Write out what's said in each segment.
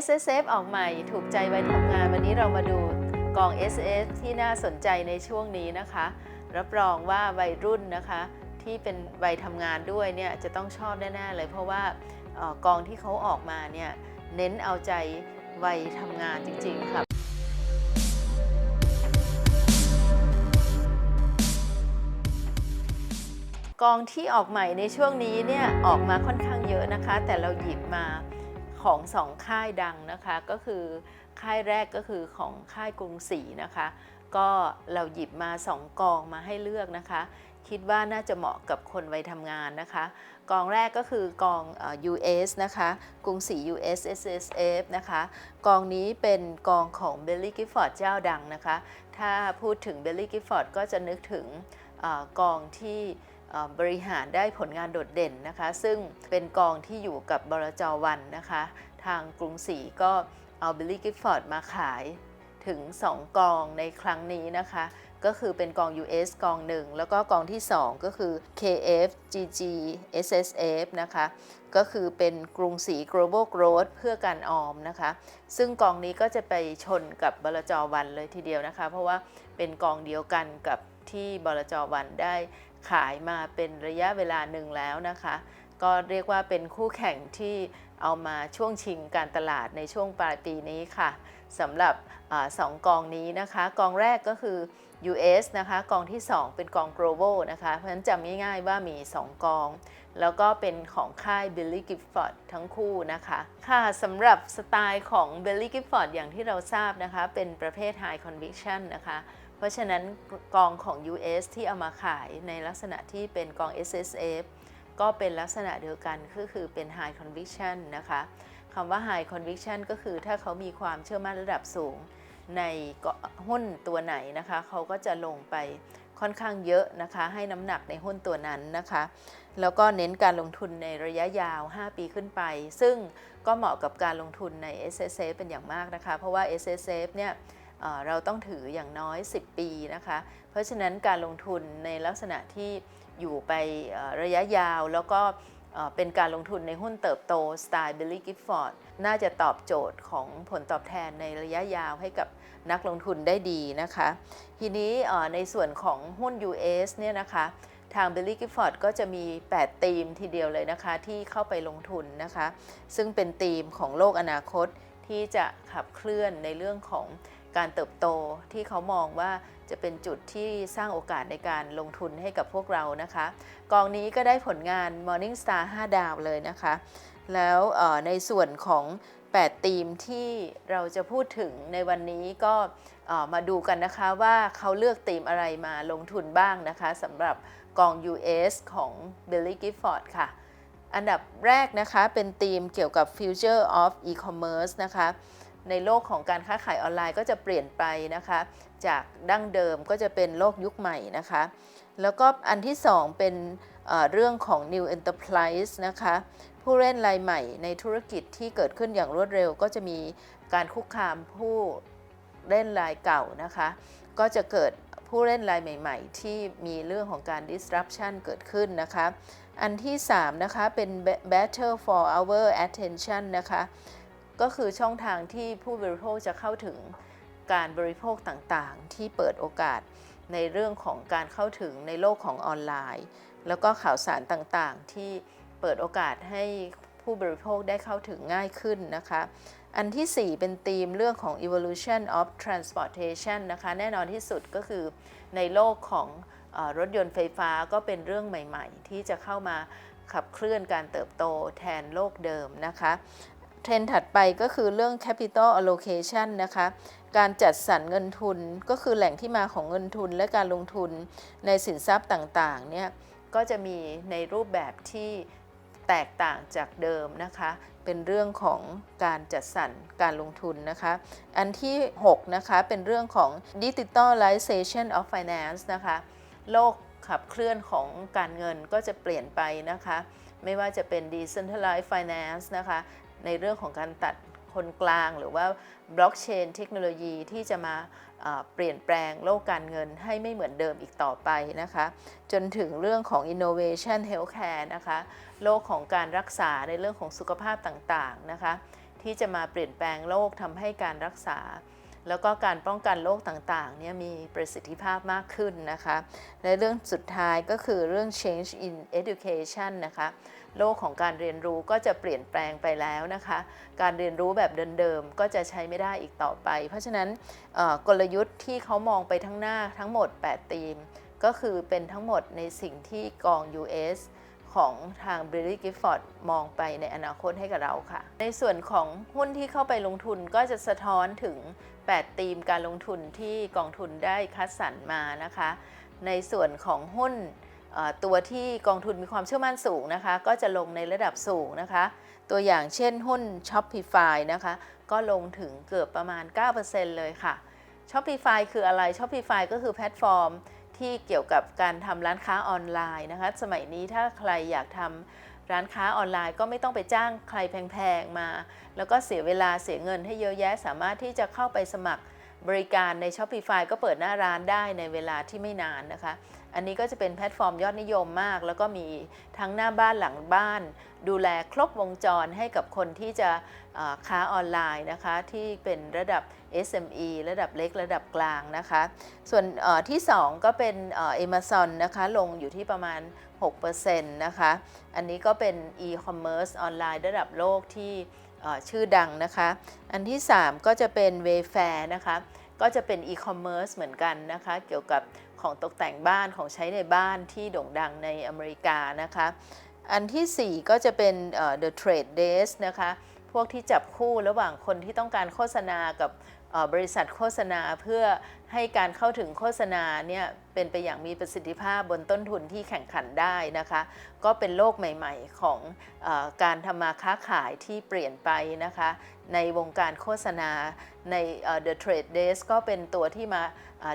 S S F ออกใหม่ถูกใจวัยทำงานวันนี้เรามาดูกอง S S ที่น่าสนใจในช่วงนี้นะคะ รับรองว่าวัยรุ่นนะคะ ที่เป็นวัยทำงานด้วยเนี่ยจะต้องชอบแน่ๆเลย เพราะว่ากองที่เขาออกมาเนี่ยเน้นเอาใจวัยทำงานจริงๆค่ะกองที่ออกใหม่ในช่วงนี้เนี่ยออกมาค่อนข้างเยอะนะคะ แต่เราหยิบมา ของสองค่ายดังนะคะก็คือค่ายแรกก็คือของค่ายกรุงศรีนะคะ ก็เราหยิบมาสองกองมาให้เลือกนะคะ คิดว่าน่าจะเหมาะกับคนวัยทำงานนะคะ กองแรกก็คือกองอ่อ US นะคะ กรุงศรี US SSF นะคะ กองนี้เป็นกองของ Belly Gifford เจ้าดังนะคะ ถ้าพูดถึง Belly Gifford ก็จะนึกถึงอกองที่ บริหารได้ผลงานโดดเด่นนะคะ ซึ่งเป็นกองที่อยู่กับบรจวันนะคะ ทางกรุงศรีก็เอา Belly Gifford มาขายถึง 2 กองในครั้งนี้นะคะ ก็คือเป็นกอง US กองหนึ่งแล้วก็กองที่ 2 ก็คือ KF GG SSF นะคะ ก็คือเป็นกรุงศรี global growth เพื่อการออมนะคะ ซึ่งกองนี้ก็จะไปชนกับบลจวันเลยทีเดียวนะคะ เพราะว่าเป็นกองเดียวกันกับที่บลจวันได้ ขายมาเป็นระยะเวลาหนึ่งแล้วนะคะ ก็เรียกว่าเป็นคู่แข่งที่เอามาช่วงชิงการตลาดในช่วงปลายปีนี้ค่ะสำหรับอสองกองนี้นะคะ กองแรกก็คือ US นะคะกองที่ 2 เป็นกอง global นะคะ เพราะฉะนั้นจำง่ายๆว่ามี 2 กอง แล้วก็เป็นของค่าย Billy Gifford ทั้งคู่นะคะ ค่ะสำหรับสไตล์ของ Billy Gifford อย่างที่เราทราบนะคะ เป็นประเภท High Conviction นะคะ ราะฉะนั้นกองของ US ที่เอามาขายในลักษณะที่เป็นกอง SSF ก็เป็นลักษณะเดียวกันก็คือเป็น High Conviction นะคะคำว่า High Conviction ก็คือถ้าเขามีความเชื่อมั่นระดับสูง ในหุ้นตัวไหนนะคะเขาก็จะลงไปค่อนข้างเยอะนะคะให้น้ำหนักในหุ้นตัวนั้นนะคะ แล้วก็เน้นการลงทุนในระยะยาว 5 ปีขึ้นไป ซึ่งก็เหมาะกับการลงทุนใน S S F เป็นอย่างมากนะคะ เพราะว่า S S F เนี่ย เราต้องถืออย่างน้อย 10 ปีนะคะ เพราะฉะนั้นการลงทุนในลักษณะที่อยู่ไประยะยาวแล้วก็เป็นการลงทุนในหุ้นเติบโตสไตล์ Billy Gifford น่าจะตอบโจทย์ของผลตอบแทนในระยะยาวให้กับนักลงทุนได้ดีนะคะ ทีนี้ในส่วนของหุ้น US เนี่ยนะคะทาง Billy Gifford ก็จะมี 8 ธีมทีเดียวเลยนะคะที่เข้าไปลงทุนนะคะ ซึ่งเป็นธีมของโลกอนาคตที่จะขับเคลื่อนในเรื่องของ การเติบโตที่เขามองว่าจะเป็นจุดที่สร้างโอกาสในการลงทุนให้กับพวกเรานะคะ กองนี้ก็ได้ผลงาน Morning Star 5 ดาวเลยนะคะ แล้วในส่วนของ8ธีมที่เราจะพูดถึงในวันนี้ก็มาดูกันนะคะว่าเขาเลือกธีมอะไรมาลงทุนบ้างนะคะสำหรับกอง US ของ Billy Gifford ค่ะ อันดับแรกนะคะเป็นธีมเกี่ยวกับ Future of E-commerce นะคะ ในโลกของการค้าขายออนไลน์ก็จะเปลี่ยนไปนะคะ จากดั้งเดิมก็จะเป็นโลกยุคใหม่นะคะ แล้วก็อันที่ 2 เป็นเรื่องของ New Enterprise นะคะ ผู้เล่นรายใหม่ในธุรกิจที่เกิดขึ้นอย่างรวดเร็ว ก็จะมีการคุกคามผู้เล่นรายเก่านะคะ ก็จะเกิดผู้เล่นรายใหม่ ๆ ที่มีเรื่องของการ disruption เกิดขึ้นนะคะ อันที่ 3 นะคะ เป็น battle for our attention นะคะ ก็คือช่องทางที่ผู้บริโภคจะเข้าถึงการบริโภคต่างๆ ที่เปิดโอกาสในเรื่องของการเข้าถึงในโลกของออนไลน์ แล้วก็ข่าวสารต่างๆ ที่เปิดโอกาสให้ผู้บริโภคได้เข้าถึงง่ายขึ้นนะคะ อันที่ 4 เป็นธีมเรื่องของ evolution of transportation นะคะ แน่นอนที่สุดก็คือในโลกของอรถยนต์ไฟฟ้าก็เป็นเรื่องใหม่ ๆ ที่จะเข้ามาขับเคลื่อนการเติบโตแทนโลกเดิมนะคะ เทรนด์ถัดไปก็คือเรื่อง capital allocation นะคะ การจัดสรรเงินทุนก็คือแหล่งที่มาของเงินทุนและการลงทุนในสินทรัพย์ต่างๆ เนี่ย ก็จะมีในรูปแบบที่แตกต่างจากเดิมนะคะ เป็นเรื่องของการจัดสรรการลงทุนนะคะ อันที่ 6 นะคะ เป็นเรื่องของ digitalization of finance นะคะ โลกขับเคลื่อนของการเงินก็จะเปลี่ยนไปนะคะ ไม่ว่าจะเป็น decentralized finance นะคะ ในเรื่องของการตัดคนกลาง หรือว่าบล็อกเชนเทคโนโลยีที่จะมาเอ่อเปลี่ยนแปลงโลกการเงินให้ไม่เหมือนเดิมอีกต่อไปนะคะ จนถึงเรื่องของ innovation healthcare นะคะ โลกของการรักษาในเรื่องของสุขภาพต่างๆนะคะ ที่จะมาเปลี่ยนแปลงโลกทำให้การรักษา แล้วก็การป้องกันโรคต่างๆเนี่ยมีประสิทธิภาพมากขึ้นนะคะ และเรื่องสุดท้ายก็คือเรื่อง change in education นะคะ โลกของการเรียนรู้ก็จะเปลี่ยนแปลงไปแล้วนะคะ การเรียนรู้แบบเดิมๆก็จะใช้ไม่ได้อีกต่อไป เพราะฉะนั้นกลยุทธ์ที่เขามองไปทั้งหน้าทั้งหมด 8 ธีม ก็คือเป็นทั้งหมดในสิ่งที่กอง US ของทาง b r i l l y Gifford มองไปในอนาคตให้กับเราค่ะ ในส่วนของหุ้นที่เข้าไปลงทุนก็จะสะท้อนถึง 8 ธีมการลงทุนที่กองทุนได้คัดสรรมานะคะ ในส่วนของหุ้น ตัวที่กองทุนมีความเชื่อมั่นสูงนะคะ ก็จะลงในระดับสูงนะคะ ตัวอย่างเช่นหุ้น Shopify นะคะ ก็ลงถึงเกือบประมาณ 9%เลยค่ะ Shopify คืออะไร Shopify ก็คือแพลตฟอร์มที่เกี่ยวกับการทำร้านค้าออนไลน์นะคะ สมัยนี้ถ้าใครอยากทำร้านค้าออนไลน์ก็ไม่ต้องไปจ้างใครแพงๆมา แล้วก็เสียเวลาเสียเงินให้เยอะแยะ สามารถที่จะเข้าไปสมัครบริการใน Shopify ก็เปิดหน้าร้านได้ในเวลาที่ไม่นานนะคะ อันนี้ก็จะเป็นแพลตฟอร์มยอดนิยมมาก แล้วก็มีทั้งหน้าบ้านหลังบ้าน ดูแลครบวงจรให้กับคนที่จะค้าออนไลน์นะคะที่เป็นระดับ SME ระดับเล็กระดับกลางนะคะ ส่วนเอ่อที่ 2 ก็เป็นเอ่อ Amazon นะคะลงอยู่ที่ประมาณ 6%นะคะ อันนี้ก็เป็น e-commerce ออนไลน์ระดับโลกที่ชื่อดังนะคะ อันที่ 3 ก็จะเป็น Wayfair นะคะ ก็จะเป็น e-commerce เหมือนกันนะคะ เกี่ยวกับ ของตกแต่งบ้านของใช้ในบ้านที่โด่งดังในอเมริกานะคะ อันทีสี่4 ก็จะเป็น The Trade Desk นะคะ พวกที่จับคู่ระหว่างคนที่ต้องการโฆษณากับ บริษัทโฆษณาเพื่อให้การเข้าถึงโฆษณาเนี่ยเป็นไปอย่างมีประสิทธิภาพบนต้นทุนที่แข่งขันได้นะคะ ก็เป็นโลกใหม่ ๆ ของออการทำมาค้าขายที่เปลี่ยนไปนะคะ ในวงการโฆษณาใน The Trade Desk ก็เป็นตัวที่มา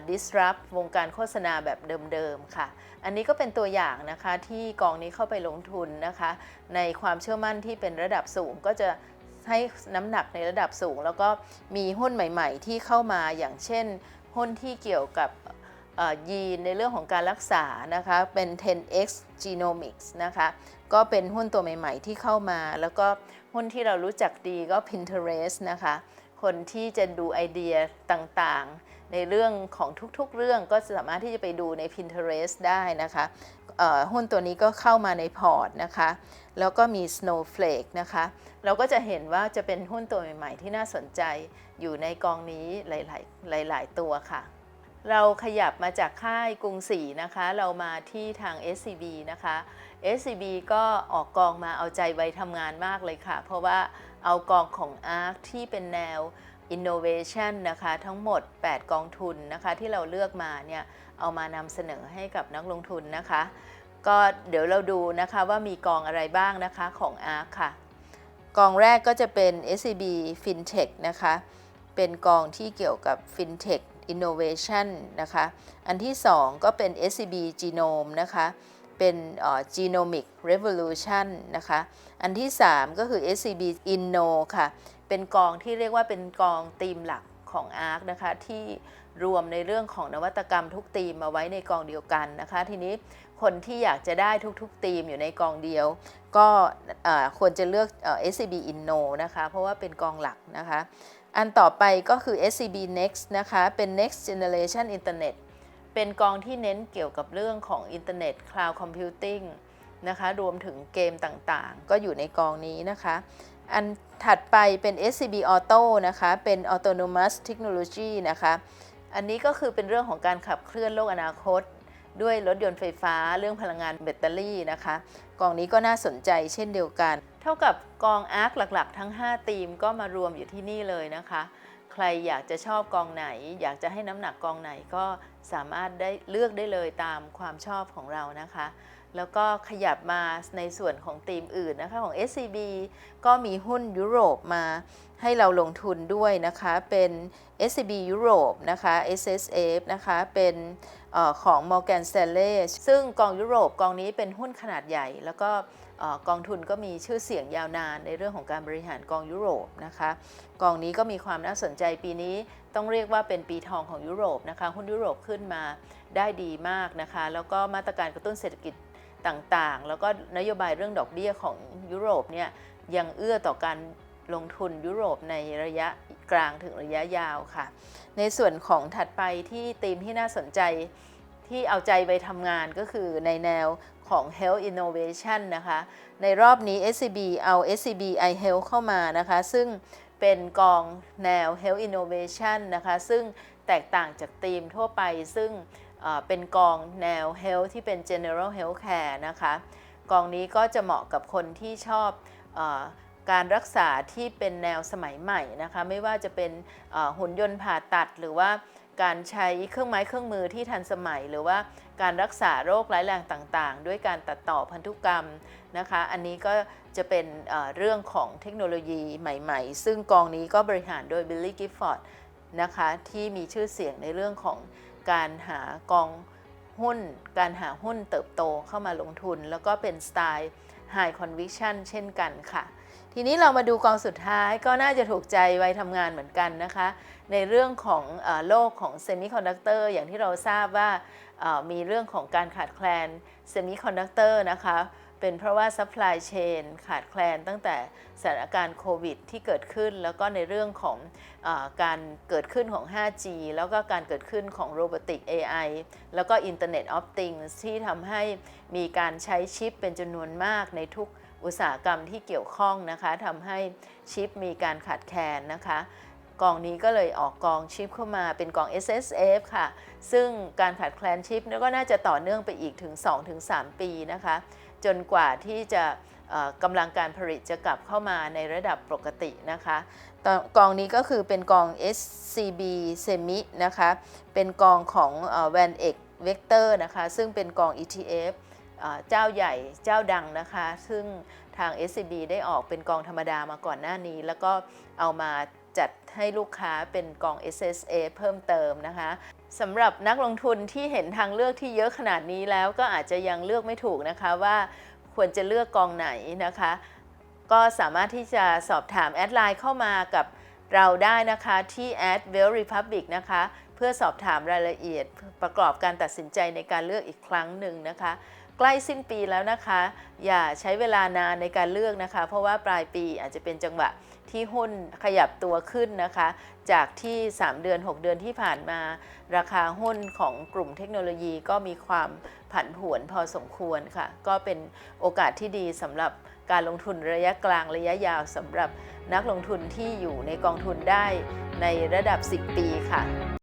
disrupt วงการโฆษณาแบบเดิมๆค่ะ อันนี้ก็เป็นตัวอย่างนะคะที่กองนี้เข้าไปลงทุนนะคะ ในความเชื่อมั่นที่เป็นระดับสูงก็จะ ให้น้ำหนักในระดับสูง แล้วก็มีหุ้นใหม่ ๆ ที่เข้ามาอย่างเช่น หุ้นที่เกี่ยวกับยีนในเรื่องของการรักษานะคะเป็น 10x Genomics นะคะก็เป็นหุ้นตัวใหม่ ๆ ที่เข้ามา แล้วก็หุ้นที่เรารู้จักดีก็ Pinterest นะคะคนที่จะดูไอเดียต่างๆ ในเรื่องของทุกๆ เรื่องก็สามารถที่จะไปดูใน Pinterest ได้นะคะ หุ้นตัวนี้ก็เข้ามาในพอร์ตนะคะ แล้วก็มี Snowflake นะคะ เราก็จะเห็นว่าจะเป็นหุ้นตัวใหม่ ๆ ที่น่าสนใจอยู่ในกองนี้หลายๆหลายตัวค่ะ เราขยับมาจากค่ายกรุงศรีนะคะ เรามาที่ทาง SCB นะคะ SCB ก็ออกกองมาเอาใจไว้ทำงานมากเลยค่ะ เพราะว่าเอากองของ ARK ที่เป็นแนว Innovation นะคะทั้งหมด 8 กองทุนนะคะที่เราเลือกมาเนี่ยเอามานำเสนอให้กับนักลงทุนนะคะ ก็เดี๋ยวเราดูนะคะว่ามีกองอะไรบ้างนะคะของ ARK ค่ะ กองแรกก็จะเป็น SCB FinTech นะคะ เป็นกองที่เกี่ยวกับ FinTech Innovation นะคะ อันที่ 2 ก็เป็น SCB Genome นะคะเป็นอ่อ Genomic Revolution นะคะ อันที่ 3 ก็คือ SCB Inno ค่ะ เป็นกองที่เรียกว่าเป็นกองธีมหลักของ ARK นะคะที่รวมในเรื่องของนวัตกรรมทุกธีมมาไว้ในกองเดียวกันนะคะ ทีนี้คนที่อยากจะได้ทุกๆธีมอยู่ในกองเดียว ก็ควรจะเลือกเอ่อ SCB Inno นะคะ เพราะว่าเป็นกองหลักนะคะ อันต่อไปก็คือ SCB Next นะคะ เป็น Next Generation Internet เป็นกองที่เน้นเกี่ยวกับเรื่องของอินเทอร์เน็ต Cloud Computing นะคะ รวมถึงเกมต่างๆ ก็อยู่ในกองนี้นะคะ อันถัดไปเป็น SCB Auto นะคะ เป็น Autonomous Technology นะคะ อันนี้ก็คือเป็นเรื่องของการขับเคลื่อนโลกอนาคต ด้วยรถยนต์ไฟฟ้า เรื่องพลังงานแบตเตอรี่นะคะ กองนี้ก็น่าสนใจเช่นเดียวกัน เท่ากับกองอาร์คหลักๆ ทั้ง 5 ทีมก็มารวมอยู่ที่นี่เลยนะคะ ใครอยากจะชอบกองไหน อยากจะให้น้ำหนักกองไหนก็สามารถได้เลือกได้เลยตามความชอบของเรานะคะ แล้วก็ขยับมาในส่วนของทีมอื่นนะคะของ SCB ก็มีหุ้นยุโรปมาให้เราลงทุนด้วยนะคะเป็น SCB ยุโรปนะคะ SSF นะคะเป็นออของ Morgan Stanley ซึ่งกองยุโรปกองนี้เป็นหุ้นขนาดใหญ่ แล้วก็ออกองทุนก็มีชื่อเสียงยาวนานในเรื่องของการบริหารกองยุโรปนะคะกองนี้ก็มีความน่าสนใจปีนี้ต้องเรียกว่าเป็นปีทองของยุโรปนะคะหุ้นยุโรปขึ้นมาได้ดีมากนะคะแล้วก็มาตรการกระตุ้นเศรษฐกิจ ต่างๆ แล้วก็นโยบายเรื่องดอกเบี้ยของยุโรปเนี่ยยังเอื้อต่อการลงทุนยุโรปในระยะกลางถึงระยะยาวค่ะ ในส่วนของถัดไปที่ธีมที่น่าสนใจที่เอาใจไปทำงานก็คือในแนวของ Health Innovation นะคะ ในรอบนี้ SCB เอา SCB iHealth เข้ามานะคะ ซึ่งเป็นกองแนว Health Innovation นะคะ ซึ่งแตกต่างจากธีมทั่วไปซึ่ง เป็นกองแนว Health ที่เป็น General Health Care นะคะ กองนี้ก็จะเหมาะกับคนที่ชอบอการรักษาที่เป็นแนวสมัยใหม่นะคะ ไม่ว่าจะเป็นหุ่นยนต์ผ่าตัดหรือว่าการใช้เครื่องไม้เครื่องมือที่ทันสมัย หรือว่าการรักษาโรคร้ายแรงต่างๆ ด้วยการตัดต่อพันธุกรรมนะคะ อันนี้ก็จะเป็นเอ่อเรื่องของเทคโนโลยีใหม่ๆ ซึ่งกองนี้ก็บริหารโดยบิลลี่กิฟฟอร์ดนะคะ ที่มีชื่อเสียงในเรื่องของ การหากองหุ้น การหาหุ้นเติบโตเข้ามาลงทุน แล้วก็เป็นสไตล์ High Conviction เช่นกันค่ะ ทีนี้เรามาดูกองสุดท้ายก็น่าจะถูกใจวัยทำงานเหมือนกันนะคะ ในเรื่องของอโลกของเซมิคอนดักเตอร์อย่างที่เราทราบว่ามีเรื่องของการขาดแคลนเซมิคอนดักเตอร์นะคะ เป็นเพราะว่า supply chain ขาดแคลนตั้งแต่สถานการณ์โควิดที่เกิดขึ้น แล้วก็ในเรื่องของอการเกิดขึ้นของ 5G แล้วก็การเกิดขึ้นของ Robotic AI แล้วก็ Internet of Things ที่ทำให้มีการใช้ชิปเป็นจำนวนมากในทุกอุตสาหกรรมที่เกี่ยวข้องนะคะทำให้ชิปมีการขาดแคลนนะคะกองนี้ก็เลยออกกองชิปเข้ามาเป็นกอง S S F ค่ะ ซึ่งการขาดแคลนชิปก็น่าจะต่อเนื่องไปอีกถึง 2-3 ปีนะคะ จนกว่าที่จะกำลังการผลิตจะกลับเข้ามาในระดับปกตินะคะกองกองนี้ก็คือเป็นกอง SCB Semi นะคะ เป็นกองของแวนเอกเวกเตอร์นะคะ ซึ่งเป็นกอง ETF เจ้าใหญ่เจ้าดังนะคะ ซึ่งทาง SCB ได้ออกเป็นกองธรรมดามาก่อนหน้านี้ แล้วก็เอามาจัดให้ลูกค้าเป็นกอง SSA เพิ่มเติมนะคะ สำหรับนักลงทุนที่เห็นทางเลือกที่เยอะขนาดนี้แล้วก็อาจจะยังเลือกไม่ถูกนะคะว่าควรจะเลือกกองไหนนะคะ ก็สามารถที่จะสอบถามแอดไลน์เข้ามากับเราได้นะคะที่ a d w e l l Republic นะคะ เพื่อสอบถามรายละเอียดประกอบการตัดสินใจในการเลือกอีกครั้งหนึ่งนะคะ ใกล้สิ้นปีแล้วนะคะ อย่าใช้เวลานานในการเลือกนะคะ เพราะว่าปลายปีอาจจะเป็นจังหวะที่หุ้นขยับตัวขึ้นนะคะ จากที่ 3 เดือน 6 เดือนที่ผ่านมา ราคาหุ้นของกลุ่มเทคโนโลยีก็มีความผันผวนพอสมควรค่ะ ก็เป็นโอกาสที่ดีสำหรับการลงทุนระยะกลางระยะยาวสำหรับนักลงทุนที่อยู่ในกองทุนได้ในระดับ 10 ปีค่ะ